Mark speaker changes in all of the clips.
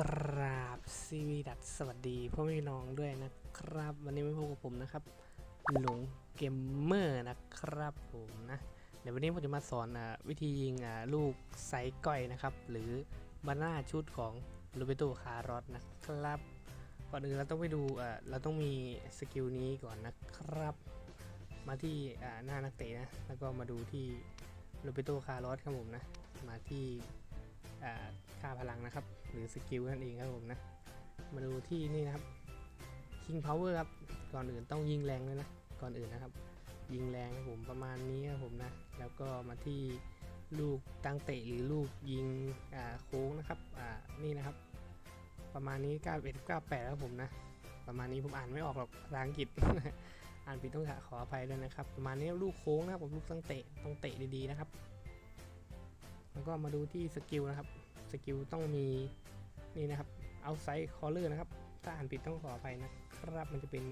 Speaker 1: กราบซีวีดัดสวัสดีพ่อแม่น้องด้วยนะครับ วันนี้ไม่พบกับผมนะครับหลงเกมเมอร์นะครับผมนะเดี๋ยววันนี้ผมจะมาสอนอาวิธียิงอ่าลูกไซก้อยนะครับ หรือบานาชุดของโรเบโตคาร์รอสนะครับก่อนอื่นเราต้องไปดูอ่าเราต้องมีสกิลนี้ก่อนนะครับ มาที่อ่าหน้านักเตะนะแล้วก็มาดูที่โรเบโตคาร์รอสครับผมนะมาที่ ค่าพลังนะครับ หรือสกิลนั่นเองครับผมนะ มาดูที่นี่นะครับ King Power ครับ ก่อนอื่นต้องยิงแรงเลยนะ ก่อนอื่นนะครับ ยิงแรงครับผมประมาณนี้ครับผมนะ แล้วก็มาที่ลูกตั้งเตะหรือลูกยิงโค้งนะครับนี่นะครับ ประมาณนี้ 91 98ครับผมนะ ประมาณนี้ผมอ่านไม่ออกหรอกภาษาอังกฤษอ่านผิดต้องขออภัยด้วยนะครับ ประมาณนี้ลูกโค้งนะครับผมลูกตั้งเตะต้องเตะดีๆนะครับ แล้วก็มาดูที่สกิลนะครับ สกิลต้องมีนี่นะครับเอาไซส์คอลเลอร์นะครับ ถ้าอ่านผิดต้องขออภัยนะครับมันจะเป็น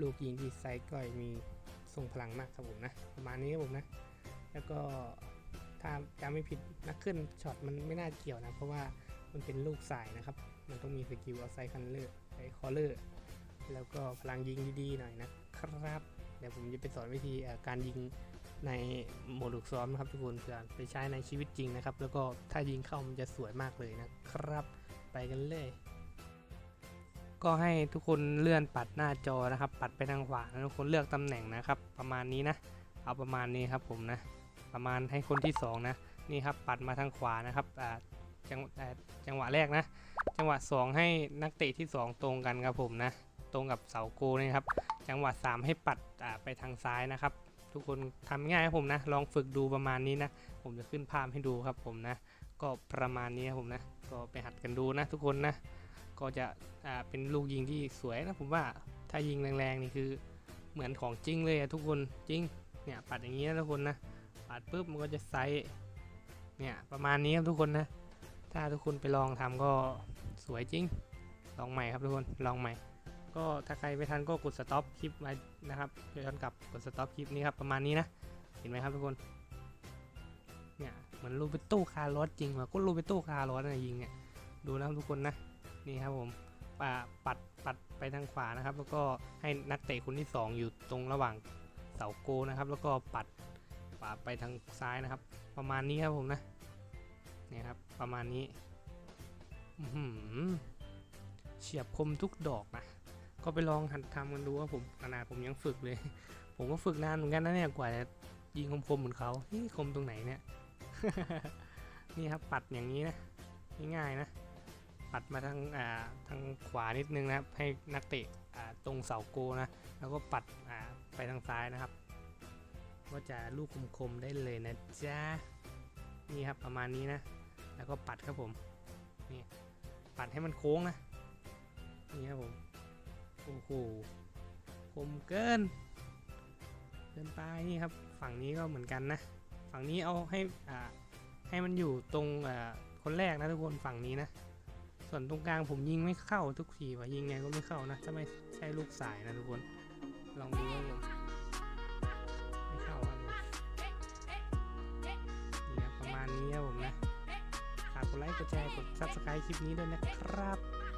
Speaker 1: ลูกยิงที่ไซส์ก้อยมีทรงพลังมากครับผมนะ ประมาณนี้ครับผมนะ แล้วก็ถ้าจำไม่ผิดนักขึ้นช็อตมันไม่น่าเกี่ยวนะ เพราะว่ามันเป็นลูกสายนะครับ มันต้องมีสกิลเอาไซส์คันเลอร์ไซส์คอลเลอร์แล้วก็พลังยิงดีๆหน่อยนะครับ เดี๋ยวผมจะไปสอนวิธีการยิงในโมดฝึกซ้อมนะครับทุกคนเพื่อไปใช้ในชีวิตจริงนะครับ แล้วก็ถ้ายิงเข้ามันจะสวยมากเลยนะครับ ไปกันเลย ก็ให้ทุกคนเลื่อนปัดหน้าจอนะครับ ปัดไปทางขวาทุกคนเลือกตำแหน่งนะครับ ประมาณนี้นะ เอาประมาณนี้ครับผมนะ ประมาณให้คนที่สองนะนี่ครับปัดมาทางขวานะครับจังจังหวะแรกนะ จังหวะ 2 ให้นักเตะที่ 2 ตรงกันครับผมนะ ตรงกับเสาโกนี่ครับ จังหวะ3ให้ปัดไปทางซ้ายนะครับ ทุกคนทำง่ายครับผมนะ ลองฝึกดูประมาณนี้นะ ผมจะขึ้นภาพให้ดูครับผมนะ ก็ประมาณนี้ครับผมนะ ก็ไปหัดกันดูนะ ทุกคนนะ ก็จะเป็นลูกยิงที่สวยนะผมว่าถ้ายิงแรงๆนี่คือเหมือนของจริงเลยอะทุกคนจริงเนี่ยปัดอย่างนี้นะทุกคนนะปัดปุ๊บมันก็จะไซส์เนี่ยประมาณนี้ครับทุกคนนะ ถ้าทุกคนไปลองทำก็สวยจริง ลองใหม่ครับทุกคนลองใหม่ ก็ถ้าใครไม่ทันก็กดสต็อปคลิปไว้นะครับย้อนกลับกดสต็อปคลิปนี้ครับประมาณนี้นะ เห็นไหมครับทุกคน เนี่ยเหมือนรูเบโต้คาร์ลอสจริงว่ะก็รูเบโต้คาร์ลอสนะยิงเนี่ยดูนะครับทุกคนนะนี่ครับผมป,ปัดปัดไปทางขวานะครับ แล้วก็ให้นักเตะคนที่ 2 อยู่ตรงระหว่างเสาโกนะครับ แล้วก็ปัดป่าไปทางซ้ายนะครับ ประมาณนี้ครับผมนะเนี่ยครับประมาณนี้เฉียบคมทุกดอกนะ ก็ไปลองหัดทำกันดูว่าผมขนาดผมยังฝึกเลย ผมก็ฝึกนานเหมือนกันนะเนี่ยกว่าจะยิงคมๆเหมือนเขาเฮ้ยคมตรงไหนเนี่ย นี่ครับปัดอย่างนี้นะง่ายๆนะ ปัดมาทางอ่าทางขวานิดนึงนะครับ ให้นักเตะอ่าตรงเสาโกนะ แล้วก็ปัดอ่าไปทางซ้ายนะครับ ก็จะลูกคมๆได้เลยนะจ๊ะนี่ครับประมาณนี้นะ แล้วก็ปัดครับผมนี่ปัดให้มันโค้งนะนี่ครับผม โอ้โหคมเกิน เกินไปนี่ครับ ฝั่งนี้ก็เหมือนกันนะ ฝั่งนี้เอาให้อ่าให้มันอยู่ตรงอ่าคนแรกนะทุกคนฝั่งนี้นะ ส่วนตรงกลางผมยิงไม่เข้าทุกทีว่ะยิงไงก็ไม่เข้านะถ้าไม่ใช่ลูกสายนะทุกคน ลองดูครับผมไม่เข้าครับผมนี่ครับประมาณนี้ครับผมนะฝากกดไลค์กดแชร์กด subscribe คลิปนี้ด้วยนะครับ